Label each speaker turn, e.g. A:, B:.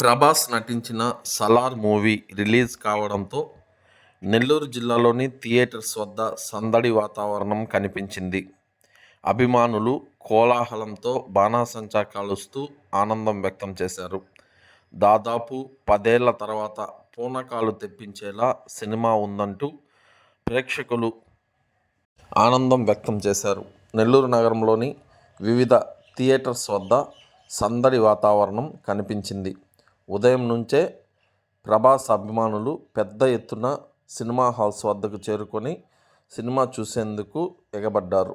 A: ప్రభాస్ నటించిన Salaar movie release కావడంతో నెల్లూరు జిల్లాలోని థియేటర్స్ వద్ద సందడి వాతావరణం కనిపించింది. అభిమానులు కోలాహలంతో బాణాసంచా కాలుస్తూ ఆనందం వ్యక్తం చేశారు. దాదాపు పదేళ్ళ తర్వాత పూనకాలు తెప్పించేలా సినిమా ఉందంటూ ప్రేక్షకులు ఆనందం వ్యక్తం చేశారు. నెల్లూరు నగరంలోని వివిధ థియేటర్స్ వద్ద సందడి వాతావరణం కనిపించింది. ఉదయం నుంచే ప్రభాస్ అభిమానులు పెద్ద ఎత్తున సినిమా హాల్స్ వద్దకు చేరుకొని సినిమా చూసేందుకు ఎగబడ్డారు.